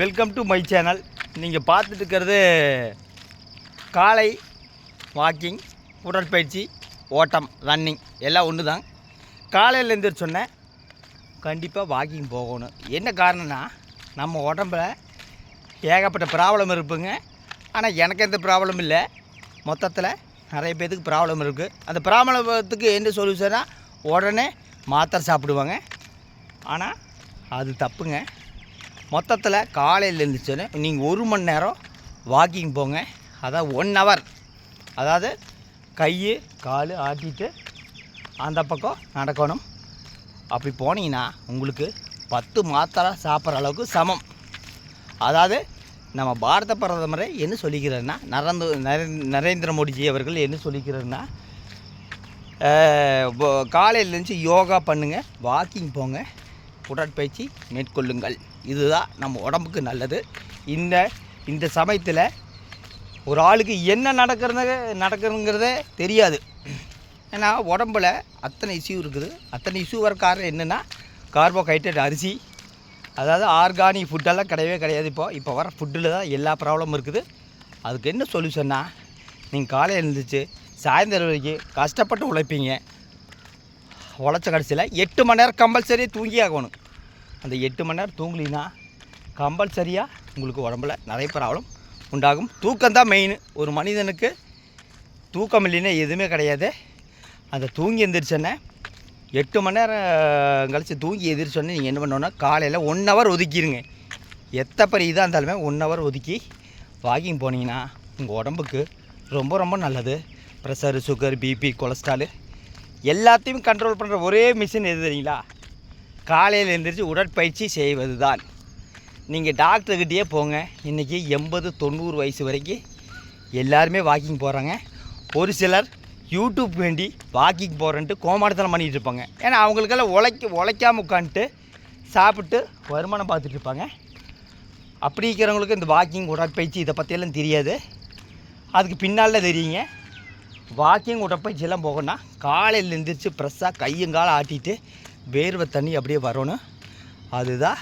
Welcome to my channel நீங்கள் பார்த்துட்டு இருக்கிறது காலை வாக்கிங் உடற்பயிற்சி ஓட்டம் ரன்னிங் எல்லாம் ஒன்று தான் காலையில் எழுந்திரிச்சு சொன்னேன் கண்டிப்பாக வாக்கிங் போகணும். என்ன காரணம்னா நம்ம உடம்புல ஏகப்பட்ட ப்ராப்ளம் இருப்புங்க ஆனால் எனக்கு எந்த ப்ராப்ளம் இல்லை. மொத்தத்தில் நிறைய பேர்த்துக்கு ப்ராப்ளம் இருக்குது அந்த ப்ராப்ளத்துக்கு என்ன சொல்யூஷனாக உடனே மாத்திரை சாப்பிடுவாங்க. ஆனால் அது தப்புங்க. மொத்தத்தில் காலையில் எழுந்திரிச்சோன்னே நீங்கள் ஒரு மணி நேரம் வாக்கிங் போங்க. அதாவது ஒன் ஹவர் அதாவது கை கால் ஆட்டிட்டு அந்த பக்கம் நடக்கணும். அப்படி போனீங்கன்னா உங்களுக்கு பத்து மாத்திரை சாப்பிட்ற அளவுக்கு சமம். அதாவது நம்ம பாரத பிரதமரை என்ன சொல்லிக்கிறாருன்னா நரந்து நரே- நரேந்திர மோடிஜி அவர்கள் என்ன சொல்லிக்கிறாருன்னா காலையில் யோகா பண்ணுங்கள் வாக்கிங் போங்க. உடற்பயிற்சி மேற்கொள்ளுங்கள். இதுதான் நம்ம உடம்புக்கு நல்லது. இந்த இந்த சமயத்தில் ஒரு ஆளுக்கு என்ன நடக்கிறது நடக்குதுங்கிறதே தெரியாது. ஏன்னா உடம்புல அத்தனை இஷ்யூ இருக்குது. அத்தனை இஷ்யூ வர காரணம் என்னென்னா கார்போஹைட்ரேட் அரிசி. அதாவது ஆர்கானிக் ஃபுட்டெல்லாம் கிடையவே கிடையாது இப்போ. இப்போ வர ஃபுட்டில் தான் எல்லா ப்ராப்ளமும் இருக்குது. அதுக்கு என்ன சொல்யூஷன்னா நீங்கள் காலையில் எழுந்துச்சு சாயந்தரம் வரைக்கும் கஷ்டப்பட்டு உழைப்பீங்க. உழைச்ச கடைசியில் எட்டு மணி நேரம் கம்பல்சரியாக தூங்கி ஆகணும். அந்த எட்டு மணி நேரம் தூங்கலினா கம்பல்சரியாக உங்களுக்கு உடம்புல நிறைய ப்ராப்ளம் உண்டாகும். தூக்கம் தான் மெயின் ஒரு மனிதனுக்கு தூக்கம் இல்லைன்னா எதுவுமே கிடையாது. அந்த தூங்கி எந்திரிச்சோன்னே எட்டு மணி நேரம் கழித்து தூங்கி எந்திரிச்சோன்னே நீங்கள் என்ன பண்ணணுன்னா காலையில் ஒன் ஹவர் ஒதுக்கிடுங்க எத்தனை பெரிய இதாக இருந்தாலுமே ஒன் ஹவர் ஒதுக்கி வாக்கிங் போனீங்கன்னா உங்கள் உடம்புக்கு ரொம்ப ரொம்ப நல்லது. ப்ரெஷர் சுகர் பிபி கொலஸ்ட்ராலு எல்லாத்தையும் கண்ட்ரோல் பண்ணுற ஒரே மிஷின் எது தெரியுங்களா? காலையில் எழுந்திரிச்சு உடற்பயிற்சி செய்வது தான் நீங்கள் டாக்டர்கிட்டயே போங்க. இன்றைக்கி எண்பது தொண்ணூறு வயசு வரைக்கும் எல்லாருமே வாக்கிங் போகிறாங்க ஒரு சிலர் யூடியூப் வேண்டி வாக்கிங் போகிறேன்ட்டு கோமாடத்தனம் பண்ணிகிட்டு இருப்பாங்க. ஏன்னா அவங்களுக்கெல்லாம் உழைக்க உழைக்காம உட்காந்துட்டு சாப்பிட்டு வருமானம் பார்த்துட்டு இருப்பாங்க. அப்படி இருக்கிறவங்களுக்கு இந்த வாக்கிங் உடற்பயிற்சி இதை பற்றியெல்லாம் தெரியாது. அதுக்கு பின்னால் தெரியுங்க. வாக்கிங் உடற்பயிற்சி எல்லாம் போகணும்னா காலையில் எழுந்திரிச்சு ஃப்ரெஷ்ஷாக கையங்கால ஆட்டிட்டு வேர்வை தண்ணி அப்படியே வரணும். அதுதான்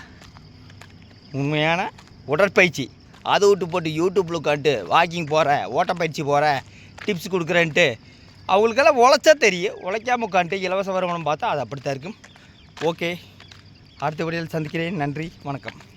உண்மையான உடற்பயிற்சி. அதை விட்டு போட்டு யூடியூப்பில் உட்காந்துட்டு வாக்கிங் போகிறேன் ஓட்டப்பயிற்சி போகிறேன் டிப்ஸ் கொடுக்குறேன்ட்டு. அவங்களுக்கெல்லாம் உழைச்சா தெரியும். உழைக்காம உட்காந்துட்டு இலவச வருமானம் பார்த்தா அது அப்படித்தான் இருக்கும். ஓகே அடுத்த வீடியோவில் சந்திக்கிறேன். நன்றி. வணக்கம்.